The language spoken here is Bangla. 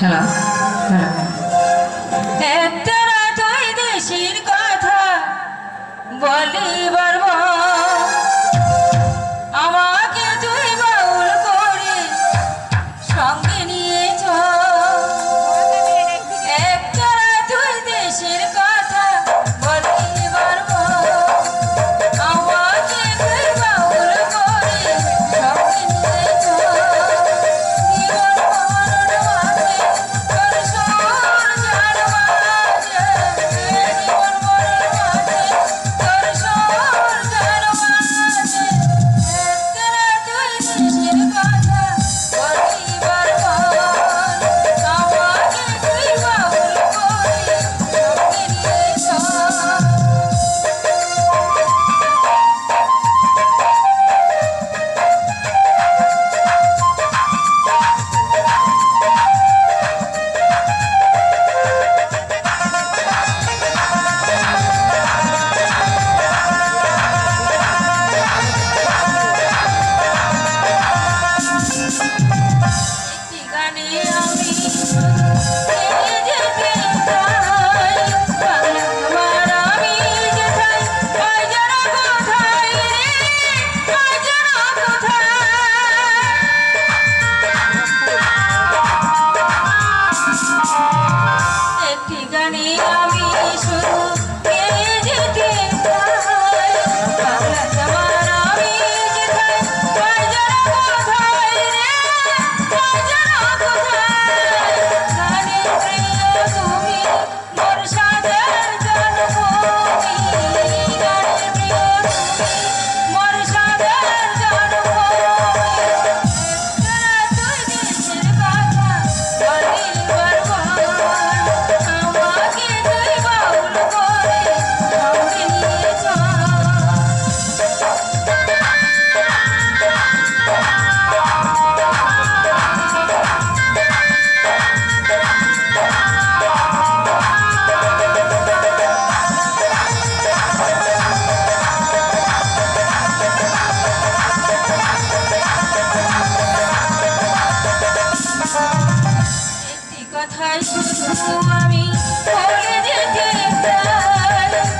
খেলা একটা দেশের কথা বলিবা Hey! কথাই শুধু আমি তোকে যেতে চাই